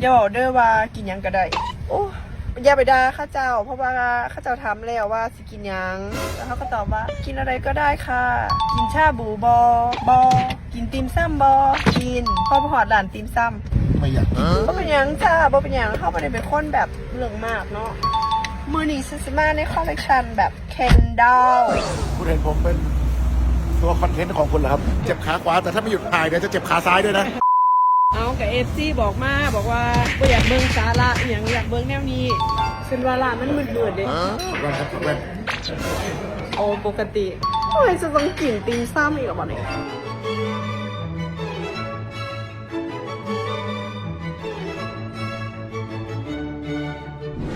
อย่าบอกเด้อว่ากินหยังก็ได้โอ้อย่าไปด่าข้าเจ้า เพราะว่าข้าเจ้าถามแล้วว่าสิกินหยังแล้วเขาก็ตอบว่า กินอะไรก็ได้ค่ะ กินชาบูบอบอกินติมซ้ำบอกินพอพอหอดหลานติมซ้ำไม่อยากกินบ่เป็นหยังจ้าบ่เป็นหยังเขาไม่ได้เป็นคนแบบเรื่องมากเนาะมือนี้ซิสมาในคอลเลกชันแบบเคนดอลคุณเห็นผมเป็นตัวคอนเทนต์ของคุณเหรอครับ เจ็บขาขวาแต่ถ้าไม่หยุดพายเดี๋ยวจะเจ็บขาซ้ายด้วยนะ เอากับเอฟซีบอกมาบอกว่าบ่อยากเบิ่งสาระอหย่างอยากเบิ่งแนวนี้เส้นวาระมันมืดๆเด้วันครับแว่นโอ้ปกติทำไมจะต้องกลิ่นตีนซ้ำอีกเหรอบ่เนี่ย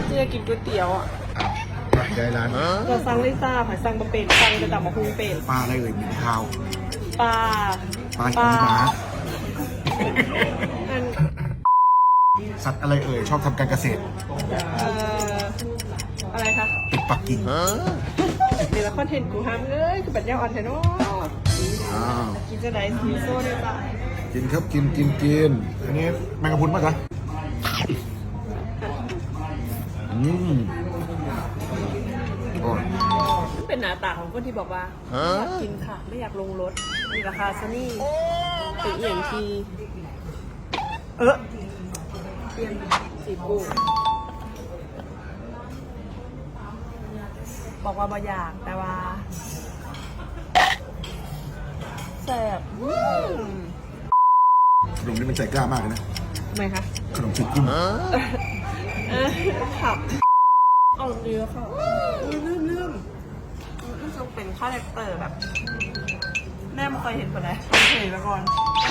เจ๊กินก๋วยเตี๋ยวอะไปได้ร้านเราสั่งลิซ่าผ่านสั่งบะเป็ดสั่งแต่ตำมะฮุงเป็ดปลาอะไรเอ่ยมีข้าวปลาปลาของหมาอัน สัตว์อะไรเอ่ยชอบทำการเกษตรเอ่ออะไรคะติดปักกิ่งเดี๋ยวละคอนเทนต์กูห้ามเอ้ยคือแบบยาอ่อนแทนเนาะอ้าวกินจะไหนสีโซ่ได้ปะกินครับกินกินกินอันนี้แมงกะพรุนป่ะจ๊ะอืม หน้าตาของคนที่บอกว่าอยากกินค่ะ ไม่อยากลงรถมีราคาซะนี่เป็นเอียงทีเออเตรียมสีปูบอกว่าบ่อยากแต่ว่าแสบอืมขนมนี่มันใจกล้ามากเลยนะทำไมคะขนมจีบกุ้งเออขับเอาเนื้อค่ะอุ้ยลืมลืมมัน จะเป็นคาแรคเตอร์แบบแม่ไม่เคยเห็นคนไหนโอเคไปก่อน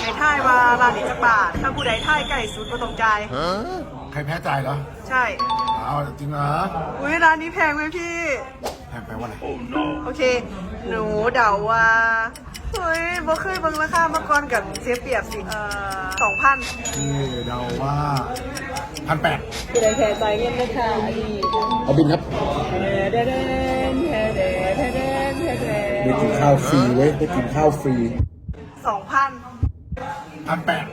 ในท่ายว่าร้านนี้จะบาทถ้าผู้ใดท่ายไก่สุดก็ต้องจ่ายใครแพ้จ่ายเหรอ ใช่อ้าวจริงเหรอ อุ้ยร้านนี้แพงไหมพี่ แพงไปลว่าอะไร โอเค หนูเดาว่าเฮ้ยบ่เคยเบิ่งราคามาก่อนกับเสียเปรียบสิเอ่อสองพันที่เดาว่าพันแปดผู้ใดแพ้ใจเงินราคาอันนี้เอาบินครับเดเด ได้กินข้าวฟรีเว้ยได้กินข้าวฟรีสองพันพันแปด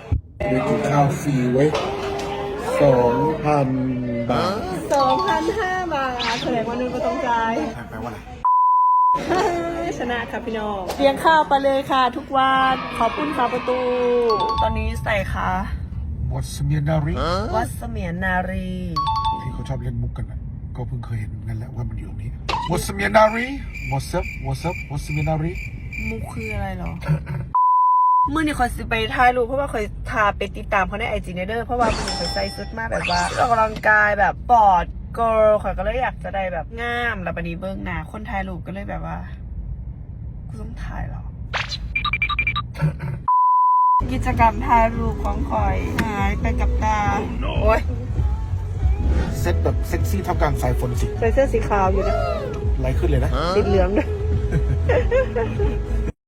ได้กินข้าวฟรีเว้ยสองพันบาทสองพันห้าบาทแสดงว่านึงก็ต้องจ่ายแพงไปลว่าอะไรชนะครับพี่น้องเลี้ยงข้าวไปเลยค่ะ ทุกวันขอบคุณค่ะประตู ตอนนี้ใส่ค่ะบทสเมียนารีวัดเสมียนนารีที่เขาชอบเล่นมุกกันนะก็เพิ่งเคยเห็นนั่นแหละว่ามันอยู่ตรงนี้ บทสเมียนารี What's up What's up What's สเมียนารีมุกคืออะไรเหรอ มื่อนี้คอยสิไปถ่ายรูปเพราะว่าคอยทาไปติดตามเขาในไอจีเนเดอร์เพราะว่ามันคอยใส่ชุดมากแบบว่าออกกำลังกายแบบปอดเกิร์ลข่อยก็เลยอยากจะได้แบบงามแล้วบันนี้เบิ้งหน้าคนถ่ายรูปก็เลยแบบว่ากูต้องถ่ายเหรอ กิจกรรมถ่ายรูปของคอยหายไปกับตาโอ้ยเซ็ตแบบเซ็กซี่เท่ากันสายฝนสิใส่เสื้อสีขาวอยู่นะ ไล่ขึ้นเลยนะติดเหลืองด้วย